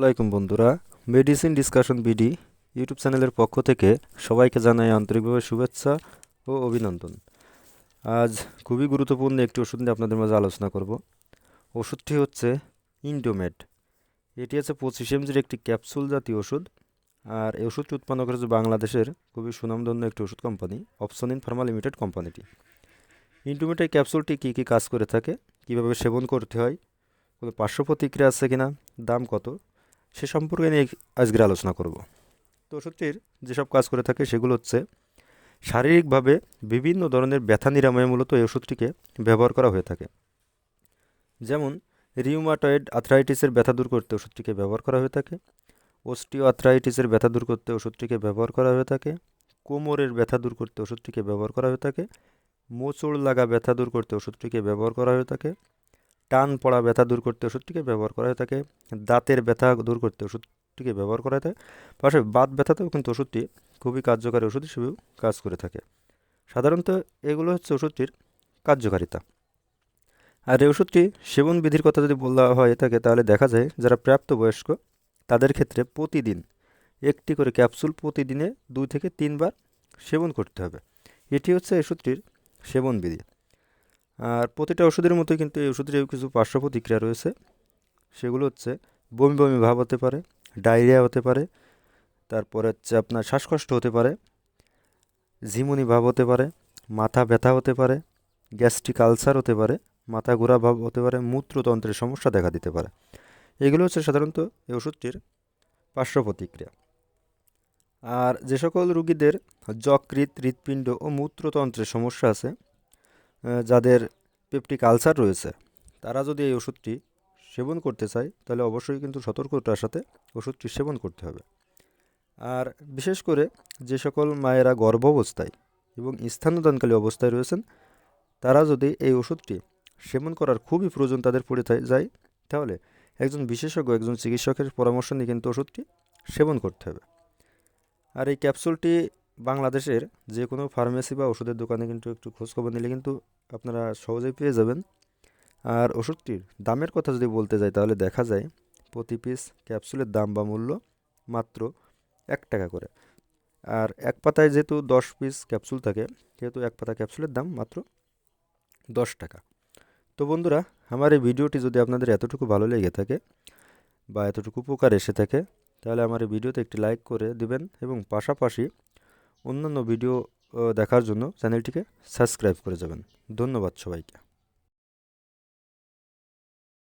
আসসালামাইকুম বন্ধুরা। Medicine discussion BD YouTube চ্যানেলের পক্ষ থেকে সবাইকে জানাই আন্তরিকভাবে শুভেচ্ছা ও অভিনন্দন। আজ খুবই গুরুত্বপূর্ণ একটি ওষুধ নিয়ে আপনাদের মাঝে আলোচনা করব। ওষুধটি হচ্ছে ইন্ডোমেট এটি হচ্ছে পঁচিশ এমজির একটি ক্যাপসুল জাতীয় ওষুধ। আর এই ওষুধটি উৎপন্ন করেছে বাংলাদেশের খুবই সুনামধন্য একটি ওষুধ company option in Pharma limited কোম্পানিটি ইন্ডোমেট এই ক্যাপসুলটি কী কী কাজ করে থাকে? কীভাবে সেবন করতে হয়? কোনো পার্শ্ব প্রতিক্রিয়া আছে কিনা? দাম কত? সে সম্পর্কে নিয়ে আজকের আলোচনা করব। তো ওষুধটির যেসব কাজ করে থাকে সেগুলো হচ্ছে শারীরিকভাবে বিভিন্ন ধরনের ব্যথা নিরাময়ে মূলত এই ওষুধটিকে ব্যবহার করা হয়ে থাকে। যেমন রিউমাটয়েড আথরাইটিসের ব্যথা দূর করতে ওষুধটিকে ব্যবহার করা হয়ে থাকে ওস্টিও আথরাইটিসের ব্যথা দূর করতে ওষুধটিকে ব্যবহার করা হয়ে থাকে, কোমরের ব্যথা দূর করতে ওষুধটিকে ব্যবহার করা হয়ে থাকে, মোচড় লাগা ব্যথা দূর করতে ওষুধটিকে ব্যবহার করা হয়ে থাকে টান পড়া ব্যথা দূর করতে ওষুধটিকে ব্যবহার করা হয়ে থাকে দাঁতের ব্যথা দূর করতে ওষুধটিকে ব্যবহার করা হয়ে থাকে পাশে বাত ব্যথাতেও কিন্তু ওষুধটি খুবই কার্যকারী ওষুধ হিসেবেও কাজ করে থাকে। সাধারণত এগুলো হচ্ছে ওষুধটির কার্যকারিতা। আর এই ওষুধটি সেবন বিধির কথা যদি বলা হয়ে থাকে, তাহলে দেখা যায় যারা প্রাপ্তবয়স্ক, তাদের ক্ষেত্রে প্রতিদিন একটি করে ক্যাপসুল প্রতিদিনে দুই থেকে তিনবার সেবন করতে হবে। এটি হচ্ছে ওষুধটির সেবন বিধি। আর প্রতিটা ওষুধের মতোই কিন্তু এই ওষুধের কিছু পার্শ্ব প্রতিক্রিয়া রয়েছে। সেগুলো হচ্ছে বমি বমি ভাব হতে পারে, ডায়রিয়া হতে পারে, তারপরে হচ্ছে আপনার শ্বাসকষ্ট হতে পারে, ঝিমুনি ভাব হতে পারে, মাথা ব্যথা হতে পারে, গ্যাস্ট্রিক আলসার হতে পারে, মাথা ঘোরা ভাব হতে পারে, মূত্রতন্ত্রের সমস্যা দেখা দিতে পারে। এগুলো হচ্ছে সাধারণত এই ওষুধটির পার্শ্ব প্রতিক্রিয়া আর যে সকল রুগীদের যকৃত হৃৎপিণ্ড ও মূত্রতন্ত্রের সমস্যা আছে যাদের পেপটিক আলসার রয়েছে, তারা যদি এই ওষুধটি সেবন করতে চায়, তাহলে অবশ্যই কিন্তু সতর্কতার সাথে ওষুধটি সেবন করতে হবে। আর বিশেষ করে যে সকল মায়েরা গর্ভাবস্থায় এবং স্থানদানকালী অবস্থায় রয়েছেন, তারা যদি এই ওষুধটি সেবন করার খুবই প্রয়োজন তাদের পড়ে যায়, তাহলে একজন বিশেষজ্ঞ, একজন চিকিৎসকের পরামর্শ নিয়ে কিন্তু ওষুধটি সেবন করতে হবে। আর এই ক্যাপসুলটি বাংলাদেশের যে কোনো ফার্মেসি বা ওষুধের দোকানে কিন্তু একটু খোঁজখবর নিলে কিন্তু আপনারা সহজেই পেয়ে যাবেন। আর ওষুধটির দামের কথা যদি বলতে যাই, তাহলে দেখা যায় প্রতি পিস ক্যাপসুলের দাম বা মূল্য মাত্র এক টাকা করে। আর এক পাতায় যেহেতু দশ পিস ক্যাপসুল থাকে, সেহেতু এক পাতা ক্যাপসুলের দাম মাত্র দশ টাকা। তো বন্ধুরা, আমার এই ভিডিওটি যদি আপনাদের এতটুকু ভালো লেগে থাকে বা এতটুকু উপকার এসে থাকে, তাহলে আমার এই ভিডিওতে একটি লাইক করে দিবেন এবং পাশাপাশি অন্যান্য ভিডিও দেখার জন্য চ্যানেলটিকে সাবস্ক্রাইব করে যাবেন। ধন্যবাদ সবাইকে।